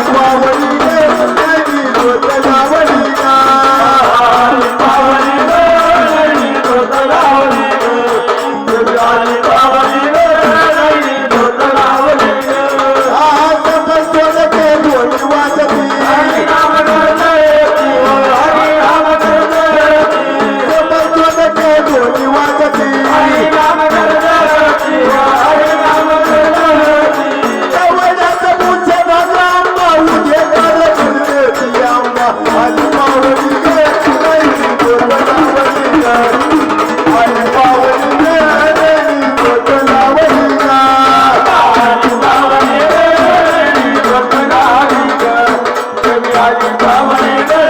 उत्व सलीब, अबारी ट 细 अहालि, इन घुותानाएब, इन जटीज logo, इन जाote घुट जटीज, आ आहालि Bros. आहा आत्यो बमस्ना त्येवडनि, इन आत्योह उसा को किढमनी टिए तिक्ना sixthि nerdthin আমাদের